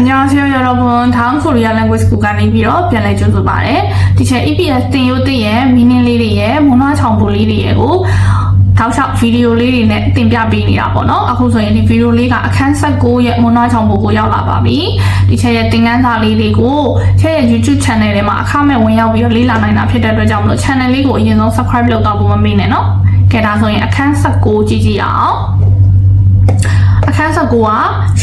အညာဆရာရတော့ဘွန်ထောင်းကိုရီးယား language ကိုကနေပြီးတော့ပြန်လည်ကြိုဆိုပါရစေ။ဒီချက် EPS တင်ရိုးတင်ရဲ့ meaning လေးတွေရဲ့မွန်းနှချောင်ပူလေးတွေရဲ့ကိုတောက်လျှောက်ဗီဒီယိုလေးတွေနဲ့တင်ပြပေးနေတာပေါ့နော်အခုဆိုရင်ဒီဗီဒီယိုလေးကအခန်း16ရဲ့မွန်နာချောင်ဘိုကိုရောက်လာပါပြီဒီချက်ရဲ့သင်ခန်းစာလေးတွေကိုချက်ရဲ့ YouTube channel ထဲမှာအခမဲ့ဝင်ရောက်ပြီးတော့လေ့လာနိုင်တာဖြစ်တဲ့အတွက်ကြောင့်မလို့ channel လေးကိုအရင်ဆုံး subscribe လုပ်တော့ဖို့မမေ့နဲ့နော်ကဲဒါဆိုရင်အခန်း16ကြည့်ကြည့်အောင် အခန်းဆက်ကိုက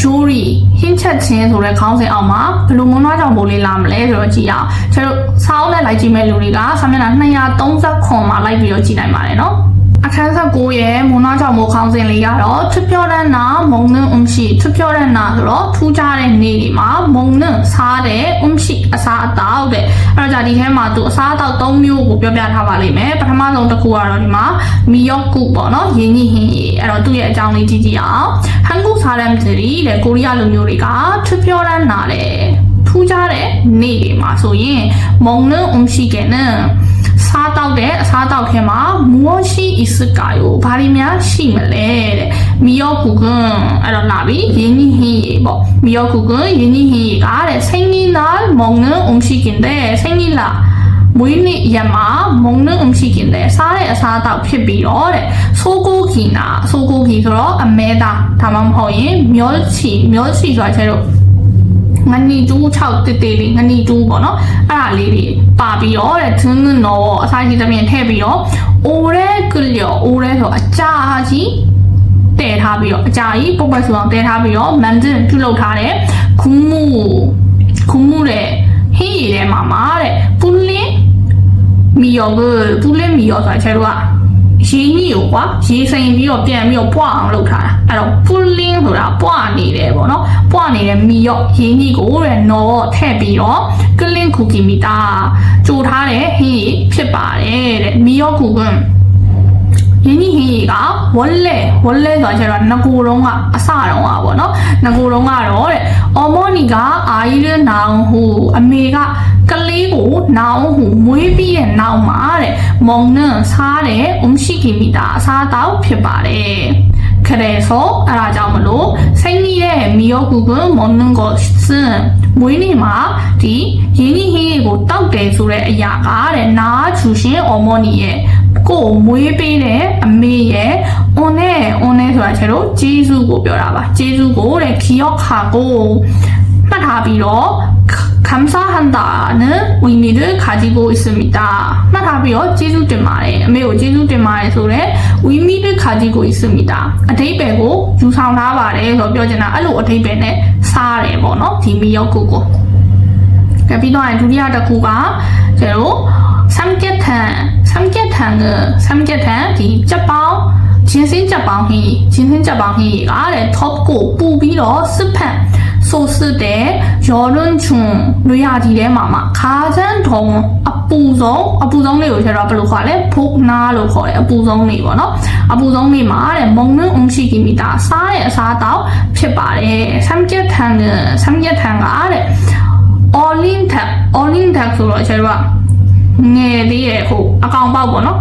ရိုးရီဟင်းချက်ချင်းဆိုတဲ့ခေါင်းစဉ်အောက်မှာဘယ်လိုမွန်းနှွားကြောင်ပိုးလေးလာမလဲဆိုတော့ကြည့်အောင်ကျွန်တော်စောင်းနဲ့လိုက်ကြည့်မဲ့လူတွေကစာမျက်နှာ239မှာလိုက်ပြီးတော့ကြည့်နိုင်ပါတယ်နော် အခန်း19ရဲ့မုံနာကြောင့်မိုးခေါင်းစဉ်လေးကတော့ထွပြောရန်နာမုံနှံ့အုံရှိထွပြောရန်နာဆိုတော့ထူးခြားတဲ့နေဒီမှာမုံနှံ့စားတဲ့အုံရှိအစားအသောက်တဲ့အဲ့ဒါကြဒီထဲမှာသူအစားအသောက်၃မျိုးကိုပြောပြထားပါလိမ့်မယ်ပထမဆုံးတစ်ခုကတော့ဒီမှာမီယော့ကုပေါ့နော်ရင်းကြီးဟင်းကြီးအဲ့တော့သူ့ရဲ့အကြောင်းလေးကြည့်ကြည့်အောင်ဟန်ကုစားရမ်စရီတဲ့ကိုရီးယားလူမျိုးတွေကထွပြောရန်နာတဲ့ထူးခြားတဲ့နေဒီမှာဆိုရင်မုံနှံ့အုံရှိကဲနဲ့ စားတောက်တဲ့အစားတောက်ထဲမှာမောရှိအစ်စကာယိုဘာတွေများရှိမလဲတဲ့မီယောကူကွန်အဲ့တော့လာပြီယင်းကြီးဟင်းရေပေါ့မီယောကူကွန်ယင်းကြီးဟင်းရေကတဲ့စိန်နီလာမောင်ငန်းအုံရှိကင်တဲ့စိန်နီလာမွေးနေ့ရမှာမုံနှုံအရှိကင်တဲ့စားတဲ့အစားအသောက်ဖြစ်ပြီးတော့တဲ့ဆိုကိုကီနာဆိုကိုကီဆိုတော့အမဲသားဒါမှမဟုတ်ရင်မျောချီမျောချီဆိုတာကျတော့ ငနီတူး6တစ်တေးလေးငနီတူးပေါ့နော်အဲ့ဒါလေးတွေပါပြီးတော့တဲ့သင်းနော်အစားကြီးသဖြင့်ထည့်ပြီးတော့အိုရဲကလျော်အိုရဲဆိုအကြာကြီးတည်ထားပြီးတော့အကြာကြီးပုတ်ပတ်ဆူအောင်တည်ထားပြီးတော့မန်ဒင်ပြုတ်လောက်ထားတဲ့ခုမှုခုမှုတဲ့ဟင်းရည်ထဲမှာမှာတဲ့ပူလင်းမီယောကပူလင်းမီယောဆိုတာကျတော့ ရေကြီးကိုကွာရေစိမ်ပြီးတော့ပြန်ပြီးတော့ပွားအောင်လုပ်ထားတာအဲ့တော့ပူလင်းဆိုတာပွားနေတယ်ပေါ့နော်ပွားနေတဲ့မီယောရေကြီးကိုတဲ့နော်ထည့်ပြီးတော့ကလင်းကူကီမီတာကြိုထားတဲ့ဟင်းရည်ဖြစ်ပါတယ်တဲ့မီယောကူ ကရင်းကြီးဟင်းကြီးကဝက်လဲဝက်လဲဆိုတာကျတော့ငကိုတုံးကအစတုံးอ่ะပေါ့နော်ငကိုတုံးကတော့တဲ့အော်မော်နီကအာရီရနောင်ဟူအမေကကလေးကိုနောင်ဟူမွေးပြီးရဲ့နောက်မှာတဲ့မုံနဲ့စားတဲ့အုံရှိကီမီတာအစားတောက်ဖြစ်ပါတယ်ခရဲဆိုအဲ့ဒါကြောင့်မလို့စိတ်ကြီးရဲ့မီယောကူကမွန်နန်ကိုစင်မွေးနေ့မှာဒီရင်းကြီးဟင်းကိုတောက်တယ်ဆိုတဲ့အရာကတဲ့နားချူရှင်အော်မော်နီရဲ့ ကိုမွေးပေးတဲ့အမေရဲ့အွန်နဲ့အွန်နဲ့ဆိုတာချက်တို့ဂျေဇုကိုပြောတာပါဂျေဇုကိုတဲ့ခီယောခါကိုမှတ်ထားပြီးတော့ခမ်ဆာဟန်တာနဲ့ဝီမီတို့ခါကြီးကိုအစ်မီတာမှတ်ထားပြီးတော့ဂျေဇုတင်ပါတယ်အမေကိုဂျေဇုတင်ပါတယ်ဆိုတော့ဝီမီတို့ခါကြီးကိုအစ်မီတာအတိတ်ပဲကိုယူဆောင်ထားပါတယ်ဆိုတော့ပြောချင်တာအဲ့လိုအတိတ်ပဲနဲ့စားတယ်ပေါ့နော်ဒီမီယောကုကိုကပြီးတော့ဒုတိယတစ်ခုကကျတော့စမ်ကက်ထန် ဆမ်ကျက်ထန်ကဆမ်ကျက်ထန်ဒီကြက်ပေါင်းဂျင်းစင်းကြက်ပေါင်းဟိဂျင်းစင်းကြက်ပေါင်းဟိအားတဲ့ top ကိုပူပြီးတော့စစ်ဖက်ဆိုးစစ်တဲ့ရော်လွန်ချွန်လူရကြီးထဲမှာမှာခါချန်းထုံအပူဆုံးအပူဆုံးလေးကိုကျတော့ဘယ်လိုခေါ်လဲဖုတ်နာလို့ခေါ်တယ်အပူဆုံးလေးပေါ့နော်အပူဆုံးလေးမှာတဲ့မုံနှုံအုံရှိကီမီတာစားတဲ့အစားတောက်ဖြစ်ပါတယ်ဆမ်ကျက်ထန်ကဆမ်ကျက်ထန်ကတဲ့ all in tap all in tap ဆိုတော့ကျတော့ ငယ်လေးရဲ့ဟိုအကောင်ပေါက်ပေါ့နော်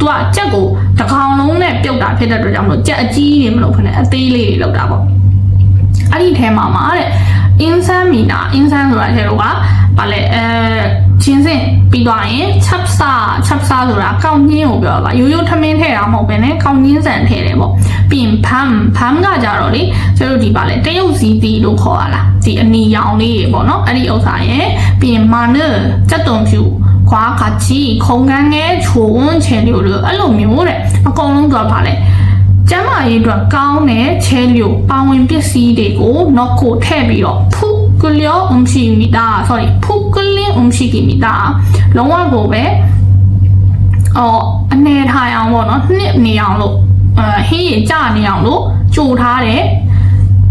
သူကကြက်ကိုတစ်ကောင်လုံးနဲ့ပြုတ်တာဖြစ်တဲ့အတွက်ကြောင့်မလို့ကြက်အကြီးတွေမလို့ခနဲ့အသေးလေးတွေလောက်တာပေါ့အဲ့ဒီထဲမှာမှာတဲ့အင်းဆန်းမီနာအင်းဆန်းဆိုတာကျတော့ကဘာလဲအဲချင်းစင်ပြီးသွားရင်ချက်ဆာချက်ဆာဆိုတာကောင်းညင်းကိုပြောတာပါရိုးရိုးထမင်းထည့်တာမဟုတ်ဘဲနဲ့ကောင်းညင်းဆန်ထည့်တယ်ပေါ့ပြီးရင်ဖမ်ဖမ်ကကြတော့လေကျတို့ဒီပါလဲတရုတ်စီတီလို့ခေါ်ရလားဒီအနီရောင်လေးတွေပေါ့နော်အဲ့ဒီဥစ္စာရဲ့ပြီးရင်မာနစက်တုံဖြူ ခွာကချီခုံကန်းငယ်ချိုဝန်းချဲလို့လို့အဲ့လိုမျိုးတဲ့အကုန်လုံးတော့ပါလဲကျမ်းမာရေးအတွက်ကောင်းတဲ့ချဲလျိုပါဝင်ပစ္စည်းတွေကိုနော့ကိုထည့်ပြီးတော့ဖုကလျောအုံရှိမိတာ sorry ဖုကလင်းအုံရှိကမိတာလုံးဝကိုပဲအော်အနေထားအောင်ပေါ့နော်နှစ်နေအောင်လို့အဲဟင်းရကြနေအောင်လို့ကြိုထားတဲ့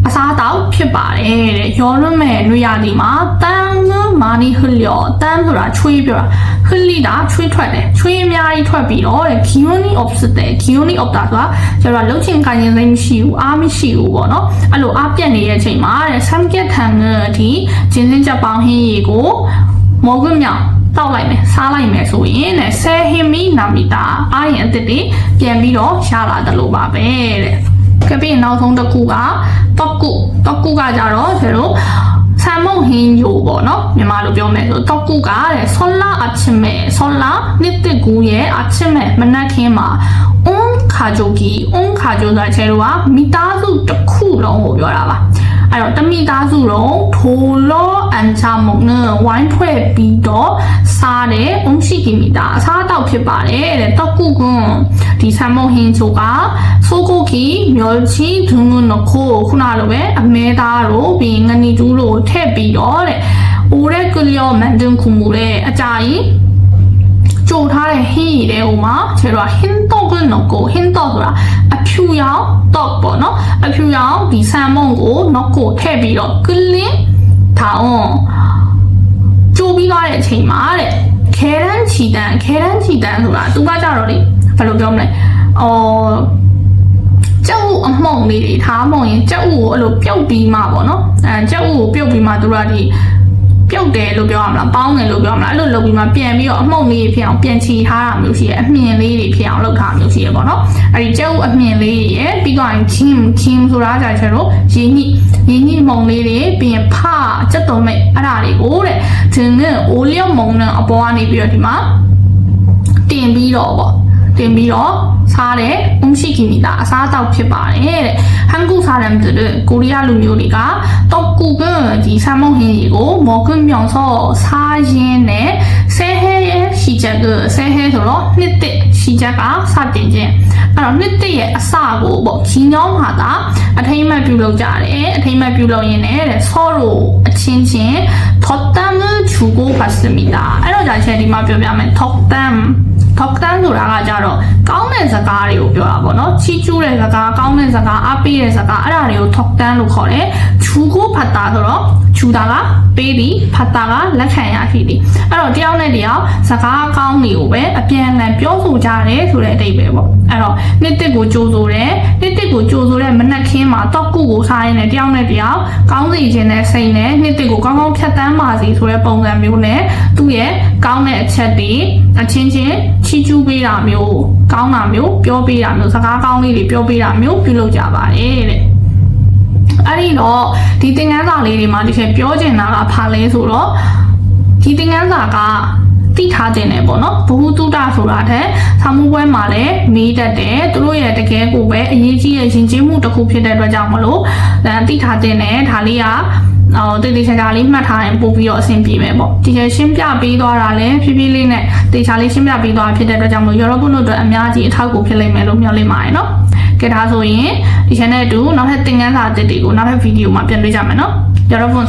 အစားတောက်ဖြစ်ပါတယ်တဲ့ရောလွတ်မဲ့လွေရသည်မှာတန်းမာနီဟလျောတန်းဆိုတာချွေးပြောတာဟလိတာချွေးထွက်တယ်ချွေးအများကြီးထွက်ပြီးတော့တဲ့ kioni opposite တဲ့ kioni of တာဆိုတာကျတော့လှုပ်ချင်ခိုင်ရင်စိတ်မရှိဘူးအားမရှိဘူးပေါ့နော်အဲ့လိုအားပြက်နေတဲ့အချိန်မှာတဲ့ samget tang အထိဂျင်းစင်းချက်ပေါင်းဟင်းရီကိုမော်ကွမြောင်တောက်လိုက်မယ်စားလိုက်မယ်ဆိုရင်တဲ့ဆဲဟင်မီနာမီတာအားရင်အစ်စ်တွေပြန်ပြီးတော့ရလာတယ်လို့ပါပဲတဲ့ ကပြီးနောက်ဆုံးတစ်ခုကတော့ကုတော့ကုကကြတော့ကျတော့ဆမြန်မာလိုပြောမယ်ဆိုတော့ကုကတဲ့ဆောလာအချစ်မဲ့ဆောလာနှစ်တစ်ကူရဲ့အချစ်မဲ့မနက်ခင်းမှာအွန်ခါဂျိုကီအွန်ခါဂျိုဆိုတာချဲလို့ကမိသားစုတစ်ခုလုံးကိုပြောတာပါ အဲ့တော့တမိသားစုလုံးထိုလောအန်ချာမုံနဲ့ဝိုင်းဖွဲ့ပြီးတော့စားတဲ့အုံရှိကီမီတာအစားတောက်ဖြစ်ပါတယ်တဲ့တောက်ကုကွန်းဒီဆမ်မုံဟင်းချိုကဆိုကိုကီမျိုးချီဒုံငုံနခိုးခုနလိုပဲအမဲသားတို့ပြီးငနီကျူးတို့ထည့်ပြီးတော့တဲ့အိုရက်ကွလျောမန်ဒန်ခုမူတဲ့အကြာကြီး ကြိုထားတဲ့ဟင်းရည်တဲ့ဟိုမှာခြေတော့ဟင်းတော့ကနော်ကိုဟင်းတော့ဆိုတာအဖြူရောင်တော့ပေါ့နော်အဖြူရောင်ဒီဆန်မုံကိုနော်ကိုထည့်ပြီးတော့ကလင်းထားအောင်ကြိုးပြီးသွားတဲ့အချိန်မှာတဲ့ခဲရန်ချီတန်ခဲရန်ချီတန်ဆိုတာသူကကြတော့လေဘယ်လိုပြောမလဲအော်ကြောက်အမှုန်လေးတွေထားမုံရင်ကြောက်ကိုအဲ့လိုပြုတ်ပြီးမှပေါ့နော်အဲကြောက်ကိုပြုတ်ပြီးမှသူတို့ကဒီ ပြုတ်တယ်လို့ပြောရမလားပေါင်းတယ်လို့ပြောရမလားအဲ့လိုလုပ်ပြီးမှပြန်ပြီးတော့အမှုန်လေးဖြစ်အောင်ပြန်ချီထားတာမျိုးရှိရဲအမြင်လေးတွေဖြစ်အောင်လုပ်ထားတာမျိုးရှိရဲပေါ့နော်အဲ့ဒီကြောက်အမြင်လေးတွေရယ်ပြီးတော့ရင် kim kim ဆိုတာကြချင်တော့ရင်းညိရင်းညိမုံလေးတွေပြီးရင်ဖစက်တုံးမိတ်အဲ့ဒါတွေကိုတဲ့ဒီငယ်အိုလျော့မုံနဲ့အပေါ်ကနေပြီးတော့ဒီမှာတင်ပြီးတော့ပေါ့ တင်ပြီးတော့စားတဲ့ umshi kimita အစားအသောက်ဖြစ်ပါတယ်တဲ့ဟန်ကူစားတယ်တဲ့ကိုရီးယားလူမျိုးတွေကတောက်ကူကဒီဆမ်မုံဟင်းကြီးကိုမော်ကွန်းမြောင်ဆော့စားရင်းနဲ့ဆဲဟဲရဲ့ရှီချက်ကဆဲဟဲဆိုတော့နှစ်တစ်ရှီချက်ကစတင်ခြင်းအဲ့တော့နှစ်တစ်ရဲ့အစကိုပေါ့ခင်းညောင်းမှာသာအထိမ့်မှတ်ပြုလုပ်ကြတယ်အထိမ့်မှတ်ပြုလုပ်ရင်းနဲ့တဲ့ဆော့ရိုအချင်းချင်းထော့တမ်ချူကိုပါစမီတာအဲ့တော့ကြာချက်ဒီမှာပြောပြမယ် ထော့တမ်ထောက်တန်းဆိုတာကကြတော့ကောင်းတဲ့စကားတွေကိုပြောတာပေါ့နော်ချီးကျူးတဲ့စကားကောင်းတဲ့စကားအားပေးတဲ့စကားအဲ့ဒါတွေကိုထောက်တန်းလို့ခေါ်တယ်ချူကိုဖတ်တာဆိုတော့ချူတာကပေးပြီးဖတ်တာကလက်ခံရရှိသည်အဲ့တော့တယောက်နဲ့တယောက်စကားကောင်းတွေကိုပဲအပြန်အလှန်ပြောဆိုကြတယ်ဆိုတဲ့အတိတ်ပဲပေါ့အဲ့တော့နှစ်တစ်ကိုကြိုးဆိုတယ်နှစ်တစ်ကိုကြိုးဆိုတဲ့မနက်ခင်းမှာတော့ကုကိုစားရင်းနဲ့တယောက်နဲ့တယောက်ကောင်းစီခြင်းနဲ့စိတ်နဲ့နှစ်တစ်ကိုကောင်းကောင်းဖြတ်တန်းပါစီဆိုတဲ့ပုံစံမျိုးနဲ့သူ့ရဲ့ကောင်းတဲ့အချက်တွေအချင်းချင်းချီးကျူးပေးတာမျိုးကောင်းတာမျိုးပြောပေးတာမျိုးစကားကောင်းလေးတွေပြောပေးတာမျိုးပြုလုပ်ကြပါတယ်တဲ့အဲ့ဒီတော့ဒီသင်ခန်းစာလေးတွေမှာဒီချက်ပြောချင်တာကဘာလဲဆိုတော့ဒီသင်ခန်းစာကတိထားခြင်းနဲ့ပေါ့နော်ဘ ഹു တုဒဆိုတာတဲ့ဆောင်းမှုပွဲမှာလည်းမေးတတ်တယ်သူတို့ရဲ့တကယ်ကိုပဲအရေးကြီးတဲ့ယဉ်ကျေးမှုတစ်ခုဖြစ်တဲ့အတွက်ကြောင့်မလို့အဲတိထားခြင်းနဲ့ဒါလေးက အော်တေးသေးချာချာလေးမှတ်ထားရင်ပို့ပြီးတော့အဆင်ပြေမယ်ပေါ့ဒီချက်ရှင်းပြပေးသွားတာလည်းဖြည်းဖြည်းလေးနဲ့တေချာလေးရှင်းပြပေးသွားဖြစ်တဲ့အတွက်ကြောင့်မလို့ရောပုတို့အတွက်အများကြီးအထောက်အကူဖြစ်လိမ့်မယ်လို့မျှော်လင့်ပါတယ်နော်ကဲဒါဆိုရင်ဒီ channel တူနောက်ထပ်သင်ခန်းစာအသစ်တွေကိုနောက်ထပ်ဗီဒီယိုမှာပြန်တွေ့ကြမယ်နော်ရောပု